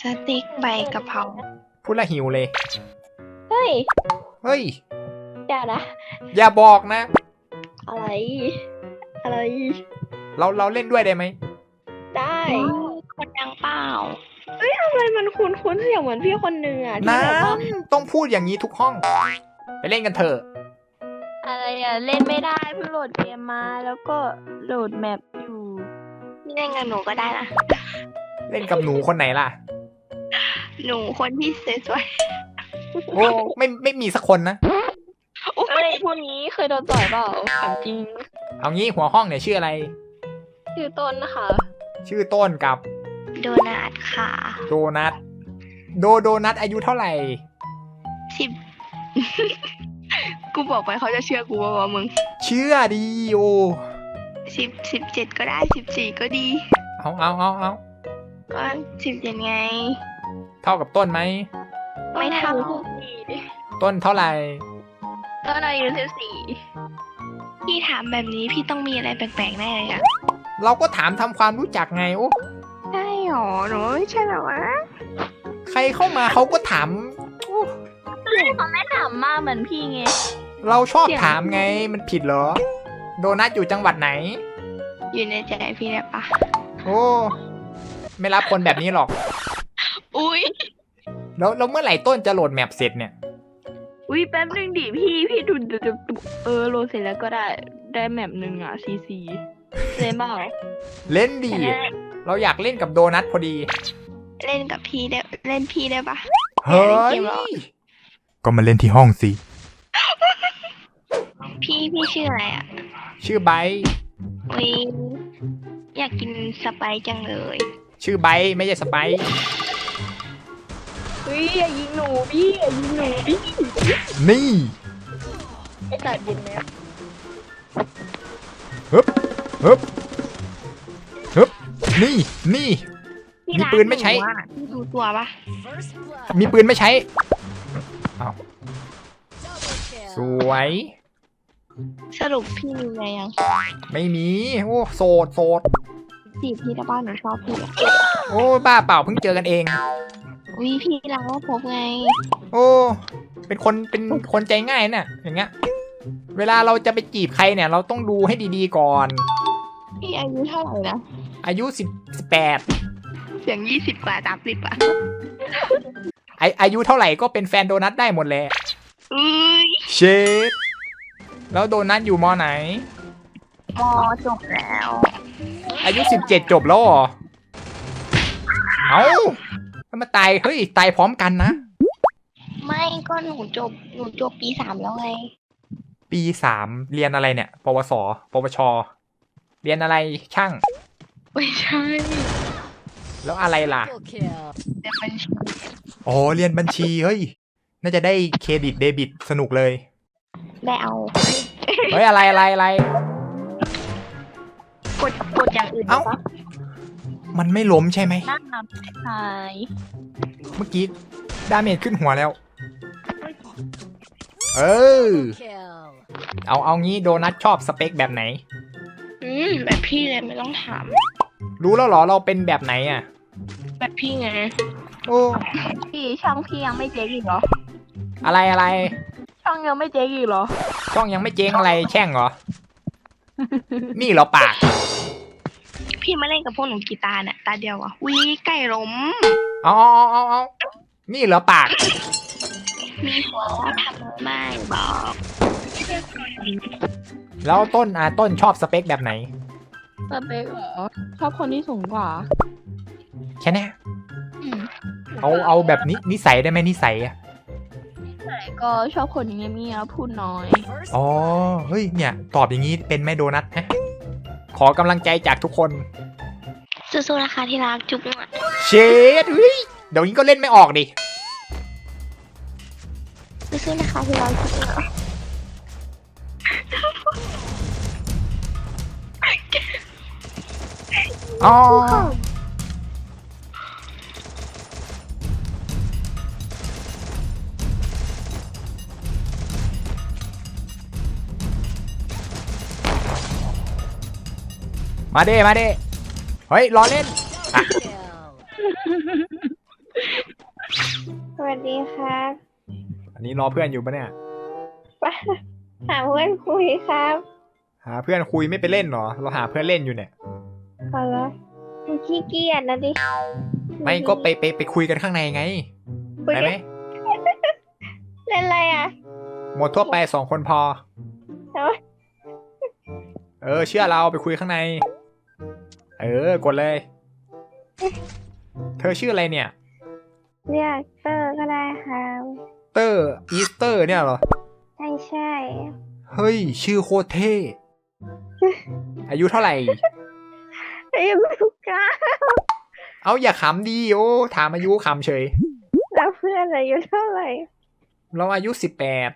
สติ๊กใบกะเพราพูดและหิวเลย เฮ้ยเฮ้ยอย่านะ อย่าบอกนะ อะไร อะไร เราเราเล่นด้วยได้ไหมได้คนดังเปล่าทำไมมันคุ้นคุ้นๆเสียงเหมือนพี่คนหนึ่งอะที่น้แบบว่าำต้องพูดอย่างนี้ทุกห้อง ไปเล่นกันเถอะ อะไรอะ เล่นไม่ได้เพิ่งโหลดเกมมาแล้วก็โหลดแมปอยู่นี่เล่นกับหนูก็ได้นะ เล่นกับหนูคนไหนล่ะ หนูคนที่สวยโอ้ไม่ไม่มีสักคนนะ ๆอุ๊ยเอ้ยพวกนี้เคยโดนต่อยเปล่าถามจริง เอางี้หัวห้องเนี่ยชื่ออะไร ชื่อต้นนะคะ ชื่อต้นกับโดนัทค่ะโดนัทโดโดนัทอายุเท่าไหร่ สิบกูบอกไปเขาจะเชื่อกูว่ามึงเชื่อดีโอสิบสิบเจ็ดก็ได้สิบสี่ก็ดี เอาเอาเอาเอาก็สิบเจ็ดไง เท่ากับต้นไหม ไม่เท่าต้นเท่าไหร่ ต้นอายุสิบสี่พี่ถามแบบนี้พี่ต้องมีอะไรแปลกๆแน่เลยอะเราก็ถามทำความรู้จักไงโอ้ใช่หรอหนูไม่ใช่หรอวะใครเข้ามาเขาก็ถามโอ้เขาไม่ถามมากเหมือนพี่ไง เราชอบถามไงมันผิดเหรอ โดนัทอยู่จังหวัดไหน อยู่ในใจพี่ได้ปะโอ้ ไม่รับคนแบบนี้หรอก อุ้ย แล้วแล้วเมื่อไหร่ต้นจะโหลดแมปเสร็จเนี่ย อุ้ยแป๊บนึงดิพี่พี่ดูดูดูดูเออโหลดเสร็จแล้วก็ได้ได้แมปหนึ่งอะซีซีเล่นเปล่าเล่นดี เราอยากเล่นกับโดนัทพอดี เล่นกับพี่ได้เล่นพี่ได้ปะเฮ้อยากเล่นเกยมเหรอก็มาเล่นที่ห้องสิ พี่พี่ชื่ออะไรอะชื่อไบร์ทอุ้ยอยากกินสไปซ์จังเลย ชื่อไบร์ทไม่ใช่สไปซ์ เฮ้ยอย่ายิงหนูพี่อย่ายิงหนูพี่นี่ไอ้ตัดยินไหมฮึบฮึบฮึบนี่นี่พี่มีรักปืนไม่ใช้หอะพี่รู้ตัวปะมีปืนไม่ใช้เอาสวย สรุปพี่มีอะไรยังไม่มี โอ้โสดโสดจีบพี่ได้ป้าหนูชอบพี่อะโอ้บ้าเปล่าเพิ่งเจอกันเอง อุ้ยพี่รักว่าพบไง โอ้ เป็นคนเป็นคนใจง่ายน่ะอย่างเงี้ย เวลาเราจะไปจีบใครเนี่ย เราต้องดูให้ดีๆก่อน พี่อายุเท่าไหร่นะ อายุสิบแปดเสียงยี่สิบกว่าสามสิบอะอาอายุเท่าไหร่ก็เป็นแฟนโดนัทได้หมดเลยอุ้ยเชดแล้วโดนัทอยู่มอไหน มอจบแล้ว อายุสิบเจ็ดจบแล้วเหรอ เอา แล้วมาตายเฮ้ยตายพร้อมกันนะ ไม่ก็หนูจบหนูจบปีสามแล้วไง ปีสามเรียนอะไรเนี่ย ปวส ปวช เรียนอะไรช่าง ไม่ใช่แล้วอะไรล่ะแต่มันอ๋อเรียนบัญชีเฮ้ย น่าจะได้เครดิตเดบิตสนุกเลย ได้เอาเฮ้ยอะไรอะไรอะไร กดกดอย่างอื่นเอ้าปะ มันไม่ล้มใช่ไหมนั่งนับทายเมื่อกี้ดาเมจขึ้นหัวแล้ว เออ เอาเอางี้โดนัทชอบสเปคแบบไหน อืมแบบพี่เลยไม่ต้องถาม รู้แล้วเหรอเราเป็นแบบไหนอะ แบบพี่ไง โอ้พี่ช่องพี่ยังไม่เจ๊งอีกเหรอ อะไรอะไร ช่องยังไม่เจ๊งอีกเหรอ ช่องยังไม่เจ๊งอะไรแช่งเหรอ นี่เหรอปาก พี่มาเล่นกับพวกหนูกีตาร์เนี่ยตาเดียวอะวีไก่ล้มเอาเอาเอาเอานี่เหรอปาก มีหัวทำไม่บอกแล้วต้นอะต้นชอบสเปคแบบไหนสเปคเหรอชอบคนที่สูงกว่าแค่เนี้ยอืมเอาเอาแบบนี้นิสัยได้ไหมนิสัยอะก็ชอบคนเงียบๆพูดน้อย อ๋อเฮ้ยเนี่ย ตอบอย่างนี้เป็นไหมโดนัทฮะ ขอกำลังใจจากทุกคนสู้ๆนะคะที่รักจุ๊บหนวดเชดเฮ้ยเดี๋ยวนี้ก็เล่นไม่ออกดิสู้ๆนะคะที่รักจุ๊บหนวดอ๋อ มาเด้มาเด้เฮ้ยรอเล่นอะวัสดีครับอันนี้รอเพื่อนอยู่ปะเนี่ยหาเพื่อนคุยครับหาเพื่อนคุยไม่ไปเล่นเหรอ เราหาเพื่อนเล่นอยู่เนี่ย ขอละมันขี้เกียจนะดิไม่ก็ไปไปไปคุยกันข้างในไงคุยไปกัไหมนเล่นอะไรอะ หมดทั่วไปสองคนพอ เอ้ยเออเชื่อเราไปคุยข้างใน เออกดเลย เธอชื่ออะไรเนี่ย เรียกเตอร์ก็ได้ครับเตอร์อีสเตอร์เนี่ยเหรอ ใช่ใช่เฮ้ย ชื่อโคตรเท่ อายุเท่าไหร่ ไอ้ยังลูกกาเอาอย่าขำดีโอ้ถามอายุขำเฉย แล้วเพื่อนอายุเท่าไหร่ เราอายุสิบแปด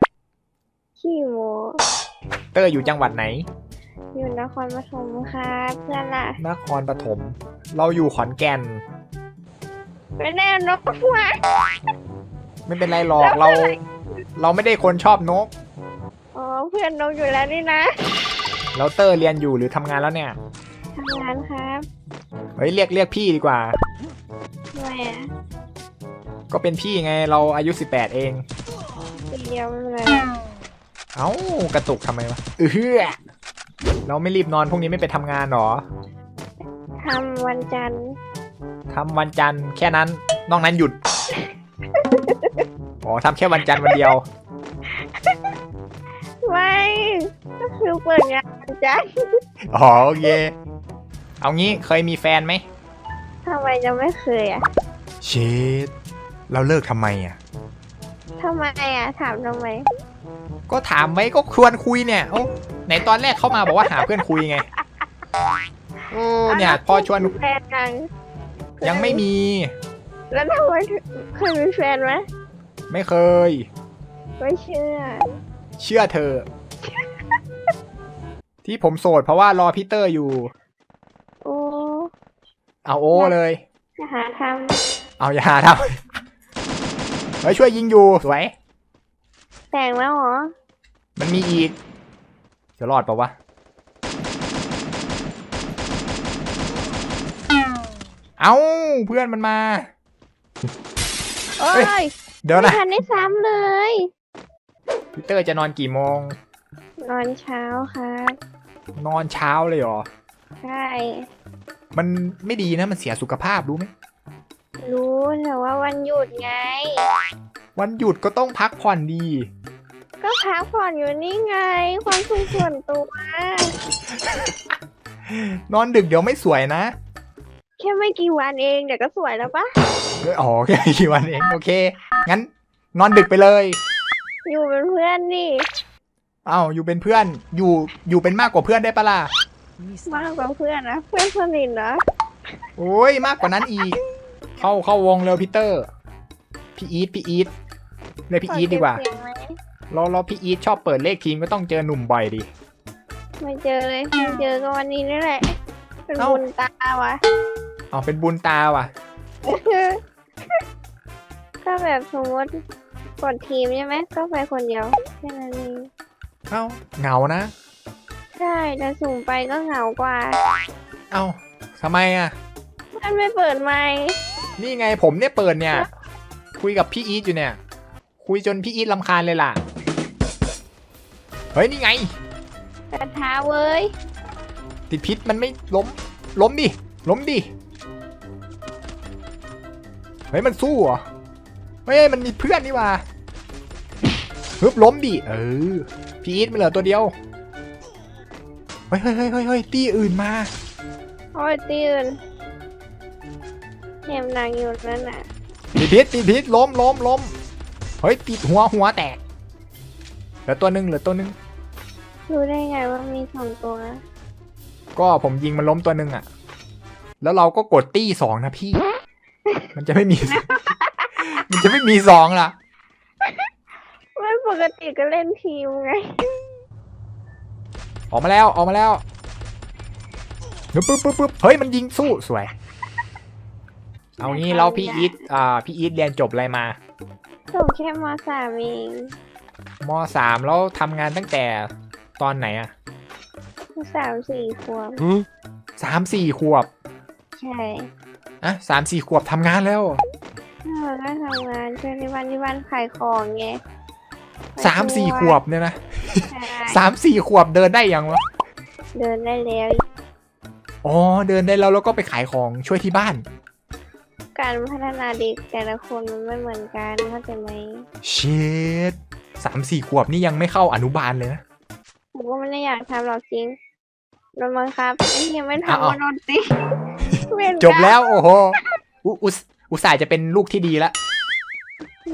ขี้โมเตอร์อยู่จังหวัดไหน อยู่นครปฐมครับเพื่อนล่ะนครปฐม เราอยู่ขอนแก่น ไม่แน่นกหัวไม่เป็นไรหรอกเรา เราไม่ได้คนชอบนก อ๋อเพื่อนนกอยู่แล้วนี่นะเราเตอร์เรียนอยู่หรือทำงานแล้วเนี่ย ทำงานครับเฮ้ยเรียกเรียกพี่ดีกว่า ทำไมอะก็เป็นพี่ไงเราอายุสิบแปดเองปีเดียวไม่เป็นไรเอ้ากระตุกทำไมวะเออ เราไม่รีบนอนพรุ่งนี้ไม่ไปทำงานหรอทำวันจันทร์ทำวันจันทร์แค่นั้น นอกนั้นหยุด อ๋อทำแค่วันจันทร์วันเดียว ไม่ก็คือเปิดงานวันจันทร์อ๋อโอเคเอางี้เคยมีแฟนไหมทำไมจะไม่เคยอะเชดเราเลิกทำไมอะทำไมอะถามทำไม ก็ถามไว้ก็ควรคุยเนี่ยโอ้ไหนตอนแรกเข้ามาบอกว่าหาเพื่อนคุยไงโอ้เนี่ยพอชวนแฟนยังยังไม่มี แล้วทำไมถึงเคยมีแฟนไหมไม่เคย ไม่เชื่อ เชื่อเธอ ที่ผมโสดเพราะว่ารอพีเตอร์อยู่ โอ้เอาโอ้เลยจะหาทเอาอย่าหาทำเฮ้ยช่วยยิงอยู่สวยำ แต่งแล้วเหรอ มันมีอีก จะรอดปะวะ เอาเพื่อนมันมา โอ้เฮ้ยเดี๋ยวไม่นะทันได้ซ้ำเลย พีเตอร์จะนอนกี่โมง นอนเช้าครับนอนเช้าเลยเหรอ ใช่มันไม่ดีนะมันเสียสุขภาพรู้ไหมรู้แต่ว่าวันหยุดไง วันหยุดก็ต้องพักผ่อนดี ก็พักผ่อนอยู่นี่ไง ความสุขส่วนตัวนอนดึกเดี๋ยวไม่สวยนะ แค่ไม่กี่วันเองเดี๋ยวก็สวยแล้วปะเอ้ยอ๋อแค่กี่วันเองโอเค งั้น นอนดึกไปเลย อยู่เป็นเพื่อนนี่เอ้าอยู่เป็นเพื่อนอยู่อยู่เป็นมากกว่าเพื่อนได้ปะล่ะมากกว่าเพื่อนนะเพื่อนสนิทนะโอ้ยมากกว่านั้นอีก เข้าเข้าวงเร็วพีเตอร์พี่อีทพี่อีท เรียกพี่อีทดีกว่าขอเบเสียงไหมเราเราพี่อีทชอบเปิดเลขทีมก็ต้องเจอหนุ่มบ่อยดิ ไม่เจอเลยไม่เจอก็วันนี้นี่แหละ เป็นเอ้า บุญตาวะเอาเป็นบุญตาว่ะ ก็แบบสมมติกดทีมใช่ไหมก็ไปคนเดียวแค่นั้นเองเอ้าเหงานะ ใช่แต่สุ่มไปก็เหงากว่าเอ้าทำไมอะ มันไม่เปิดไมค์นี่ไงผมเนี่ยเปิดเนี่ย คุยกับพี่อีทอยู่เนี่ย คุยจนพี่อีทลำคาญเลยล่ะ เฮ้ย นี่ไงกระทาเว้ย ติดพิษมันไม่ล้ม ล้มดิ ล้มดิ เฮ้ย มันสู้เหรอ เฮ้ย มันมีเพื่อนนี่หว่าฮึบล้มดิ เออ พี่อีทมันเหลือตัวเดียว เฮ้ยเฮ้ยเฮ้ยเฮ้ยเฮ้ยตีอื่นมา โอ้ยตื่นเกมหนังอยู่นั่นน่ะ ติดพิษติดพิษล้มล้มล้ม เฮ้ยติดหัวหัวแตกเหลือตัวหนึ่งเหลือตัวหนึ่งรู้ได้ไงว่ามีสองตัว ก็ผมยิงมันล้มตัวหนึ่งอะแล้วเราก็กดตี้สองนะพี่ มันจะไม่มี มันจะไม่มีสองล่ะไม่ปกติก็เล่นทีมไง ออกมาแล้วออกมาแล้วปึ๊บปึ๊บปึ๊บปึ๊บเฮ้ยมันยิงสู้สวย เอางี้เราพี่อีทอ่าพี่อีทเรียนจบอะไรมา ส่งแค่มสามเองมสามแล้วทำงานตั้งแต่ตอนไหนอะสามสี่ขวบสามสี่ขวบ ใช่อะสามสี่ขวบทำงานแล้วทเออก็ทำงานช่วยที่บ้านที่บ้านขายของไงสามสี่ขวบเนี่ยนะใช่สามสี่ขวบเดินได้ยังวะเดินได้แล้วอ๋อเดินได้แล้วแล้วก็ไปขายของช่วยที่บ้าน การพัฒนาเด็กแต่ละคนมันไม่เหมือนกันเข้าใจไหมเชดสามสี่ขวบนี่ยังไม่เข้าอนุบาลเลยนะ ผมก็ไม่ได้อยากทำหรอกจริงโดนบังคับไอ้เหี้ยังไม่อ้าวทำมาโดนตีเวรกรรมจบแล้วโอ้โหอุอุสอุตส่าห์จะเป็นลูกที่ดีแล้ว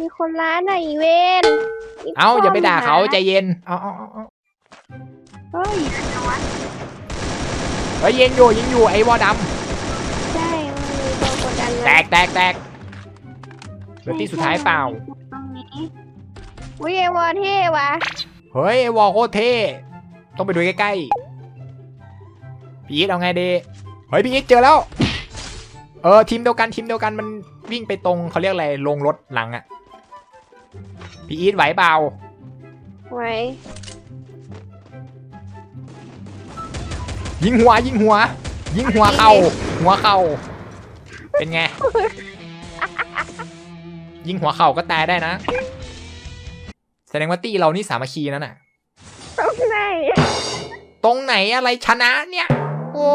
มีคนร้านอะอีเวนเอ้าอย่าไปด่าเขาใจเย็น เอาเอาเอาเอาเฮ้ยเฮ้ยเย็นอยู่เย็นอยู่ไอ้วอดใช่มันมีตัวกดดันำ นะ แตกแตกแตกเหลือที่สุดท้ายเปล่า ตรงนี้วิเอวอเท่ว่ะเฮ้ยไอ้วอโคตรเท่ต้องไปดูใกล้ๆพีทเอาไงดีเฮ้ยพีทเจอแล้ว เออทีมเดียวกันทีมเดียวกันมันวิ่งไปตรงเขาเรียกอะไรลงรถหลังอะพีทไหวเปล่าไว้ยิงหัวยิงหัว ยิงหัวเข่าหัวเข่า เป็นไง ยิงหัวเข่าก็ตายได้นะ แสดงว่าตีเรานี่สามัคคีนั่นน่ะ ตรงไหนตรงไหนอะไรชนะเนี่ย โอ้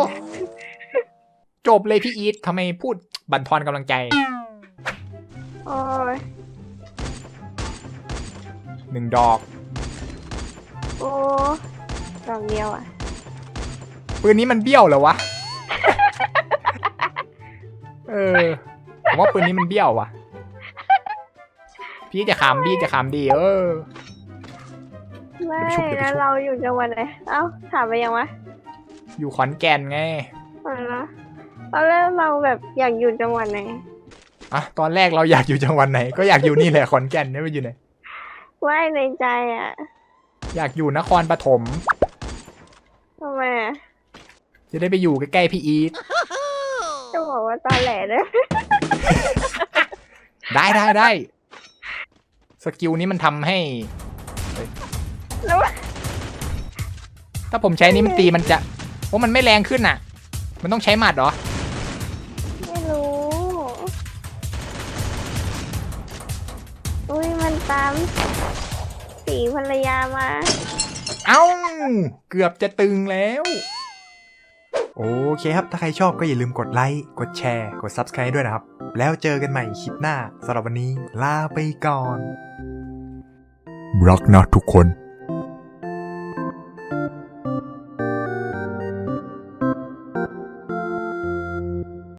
จบเลยพี่อีททำไมพูดบั่นทอนกำลังใจโอ้ยหนึ่งดอก โอ้ดอกเดียวอะปืนนี้มันเบี้ยวเหรอวะ เออผมว่าปืนนี้มันเบี้ยววะพี่จะขำพี่จะขำดีเออ ไม่เดี๋ยวไปชุบเดี๋ยวไปชุบ แล้วเราอยู่จังหวัดไหนเอ้าถามไปยังวะอยู่ขอนแก่นไง อ๋อเหรอตอนแรกเราแบบอยากอยู่จังหวัดไหนอะตอนแรกเราอยากอยู่จังหวัดไหน ก็อยากอยู่นี่แหละขอนแก่นเนี่ยไปอยู่ไหน ว่าในใจอะอยากอยู่นครปฐมทำไมอะจะได้ไปอยู่ใกล้ๆพี่อีท จะบอกว่าตอนแหลเลยได้ได้ได้ สกิลนี้มันทำให้ แล้วถ้าผมใช้นี้มันตีมันจะว่ามันไม่แรงขึ้นน่ะ มันต้องใช้หมัดเหรอ ไม่รู้อุ้ยมันตามสีภรรยามา เอ้า เกือบจะตึงแล้ว โอเคครับ ถ้าใครชอบก็อย่าลืมกดไลค์ กดแชร์ กด Subscribe ด้วยนะครับ แล้วเจอกันใหม่คลิปหน้าสำหรับวันนี้ลาไปก่อน รักนะทุกคน